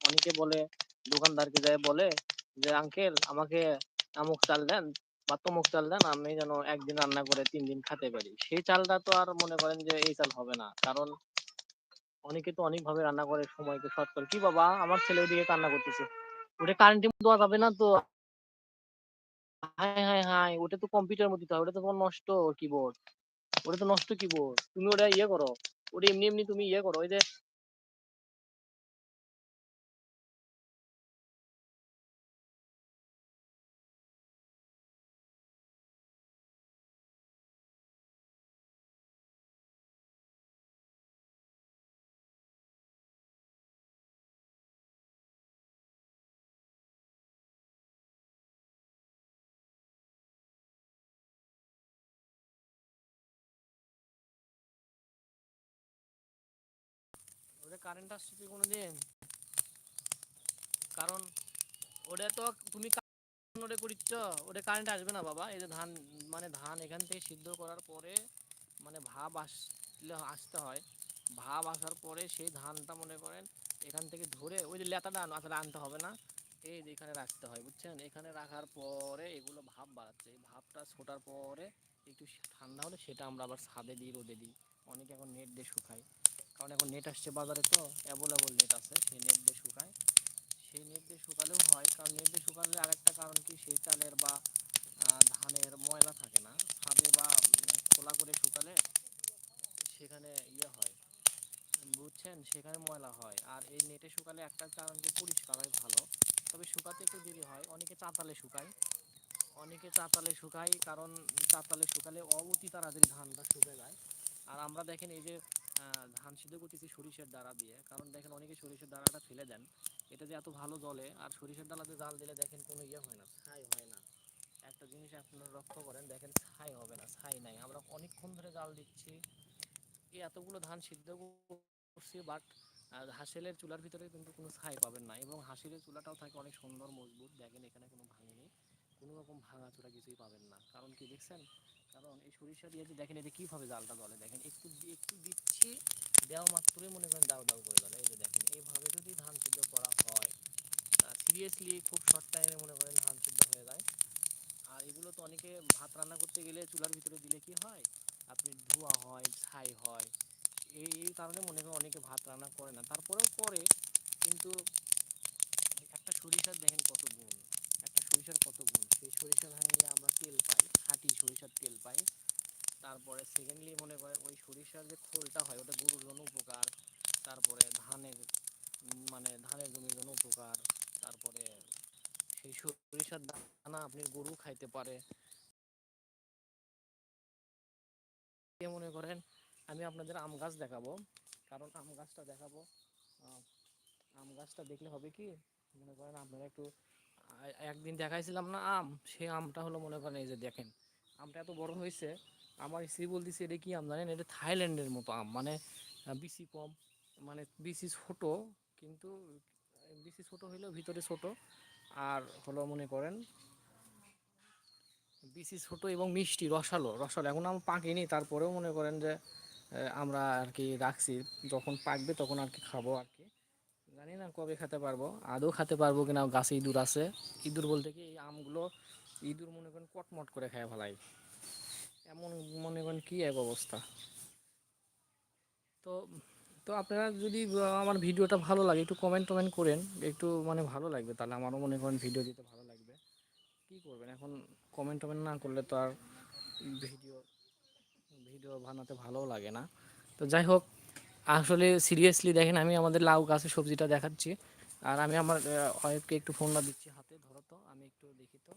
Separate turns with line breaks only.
অনেকে বলে, দোকানদারকে যায় বলে যে, আঙ্কেল, আমাকে আমুক চাল দেন বা তমুক চাল দেন, আমি যেন একদিন রান্না করে তিন দিন খেতে পারি। সেই চালটা তো আর মনে করেন যে, এই চাল হবে না। কারণ অনেকে তো অনেক ভাবে রান্না করে, সময়কে শর্ট করে। কি বাবা, আমার ছেলে ওদিকে কান্না করতেছে। ওটা কারেন্টের মধ্যে দেওয়া যাবে না তো? হাই হাই হাই ওটা তো কম্পিউটার মধ্যে দিতে হয় ওটা তো তোমার নষ্ট কিবোর্ড ওটা তো নষ্ট কিবোর্ড তুমি ওটা ইয়ে করো। ওটা এমনি এমনি তুমি ইয়ে করো। ওই যে কারেন্ট আসছে তুই কোনোদিন? কারণ ওটা তো তুমি ওটা করিচ্ছ, ওটা কারেন্ট আসবে না বাবা। এই যে ধান মানে ধান এখান থেকে সিদ্ধ করার পরে মানে ভাব আসলে আসতে হয়। ভাব আসার পরে সেই ধানটা মনে করেন এখান থেকে ধরে ওই যে লেতাটা আসলে আনতে হবে না। এই যে এখানে রাখতে হয়, বুঝছেন? এখানে রাখার পরে এগুলো ভাব বাড়াচ্ছে। এই ভাবটা ছোটার পরে একটু ঠান্ডা হলে সেটা আমরা আবার ছাদে দিই, রোদে দিই। অনেকে এখন নেট দিয়ে শুকাই কারণ এখন নেট আসছে বাজারে তো অ্যাভেলেবল নেট আছে, সেই নেট দিয়ে শুকায়। সেই নেট দিয়ে শুকালেও হয়, কারণ নেট দিয়ে শুকালে আরেকটা কারণ কি, সেই চালের বা ধানের ময়লা থাকে না, ছাদে বা খোলা করে শুকালে সেখানে ইয়ে হয়। বুঝছেন? সেখানে ময়লা হয়। আর এই নেটে শুকালে একটা কারণ কি, পরিষ্কার হয়, ভালো। তবে শুকাতে একটু দেরি হয়। অনেকে চাতালে শুকায়। অনেকে চাতালে শুকায়, কারণ চাতালে শুকালে অতি তাড়াতাড়ি ধানটা শুকে যায়। আর আমরা দেখেন এই যে ধান সিদ্ধ করতেছি সরিষার দ্বারা দিয়ে। কারণ দেখেন অনেকে সরিষার দ্বারাটা ফেলে দেন। এটা যে এত ভালো জলে, আর সরিষার ডালাতে জাল দিলে দেখেন কোনো ইয়ে হয় না, ছাই হয় না। একটা জিনিস আপনারা লক্ষ্য করেন, দেখেন ছাই হবে না, ছাই নাই। আমরা অনেকক্ষণ ধরে জাল দিচ্ছি। এই এতগুলো ধান সিদ্ধ করছি বাট হাসেলের চুলার ভিতরে কিন্তু কোনো ছাই পাবেন না। এবং হাসিলের চুলাটাও থাকে অনেক সুন্দর, মজবুত। দেখেন এখানে কোনো ভাঙেনি কোনো রকম ভাঙা চূড়া কিছুই পাবেন না। কারণ কি দেখছেন? কারণ এই সরিষা দিয়ে দেখেন এটা কীভাবে জালটা জলে দেখেন একটু একটু দিচ্ছি, দেওয়া মাত্রই মনে করেন দাও দাও করে জলে এই যে দেখেন, এইভাবে যদি ধান সিদ্ধ করা হয় সিরিয়াসলি খুব শর্ট টাইমে মনে করেন ধান সিদ্ধ হয়ে যায়। আর এগুলো তো অনেকে ভাত রান্না করতে গেলে চুলার ভিতরে দিলে কি হয়? আপনি ধোয়া হয়, ছাই হয়, এই এই কারণে মনে করেন অনেকে ভাত রান্না করে না। তারপরেও করে, কিন্তু একটা সরিষার দেখেন কত গুণ, একটা সরিষার কত গুণ। সেই সরিষা ভাঙলে আমরা তেল পাই, খাঁটি সরিষার তেল পাই। তারপরে সেকেন্ডলি মনে করেন ওই সরিষার যে খোলটা হয়, ওটা গরুর জন্য উপকার। তারপরে ধানের মানে ধানের জমির জন্য উপকার। তারপরে সেই সরিষার দানা আপনি গরু খাইতে পারে। মনে করেন, আমি আপনাদের আম গাছ দেখাবো। কারণ আম গাছটা দেখাবো। আম গাছটা দেখলে হবে কি, মনে করেন আপনারা একটু একদিন দেখাইছিলাম না আম সেই আমটা হলো মনে করেন এই যে দেখেন, আমটা এত বড় হয়েছে, আমার স্ত্রী বলতেছে, এটা কি আম জানেন? এটা থাইল্যান্ডের মতো আম। মানে বিসি কম মানে বিসি ছোট, কিন্তু বিসি ছোট হইলেও ভিতরে ছোট। আর হলো মনে করেন বিসি ছোট এবং মিষ্টি, রসালো রসালো। এখন আম পাকিনি, তারপরেও মনে করেন যে আমরা আর কি রাখছি। যখন পাকবে তখন আর কি খাব আর কি। জানি না কবে খেতে পারব, আদৌ খেতে পারব কিনা, গাছে ইঁদুর আছে। ইঁদুর বলতে কি, এই আমগুলো ইঁদুর মনে করেন কটমট করে খায় ফেলাই এমন মনে করেন কি এক অবস্থা। তো তো আপনারা যদি আমার ভিডিওটা ভালো লাগে, একটু কমেন্ট টমেন্ট করেন, একটু মানে ভালো লাগবে, তাহলে আমারও মনে করেন ভিডিও দিতে ভালো লাগবে। কি করবেন, এখন কমেন্ট টমেন্ট না করলে তো আর ভিডিও ভিডিও বানাতে ভালো লাগে না। তো যাই হোক আসলে সিরিয়াসলি দেখেন, আমি আমাদের লাউ গাছের সবজিটা দেখাচ্ছি। আর আমি আমার ওয়াইফকে একটু ফোনটা দিচ্ছি হাতে, ধরো তো, আমি একটু দেখি তো।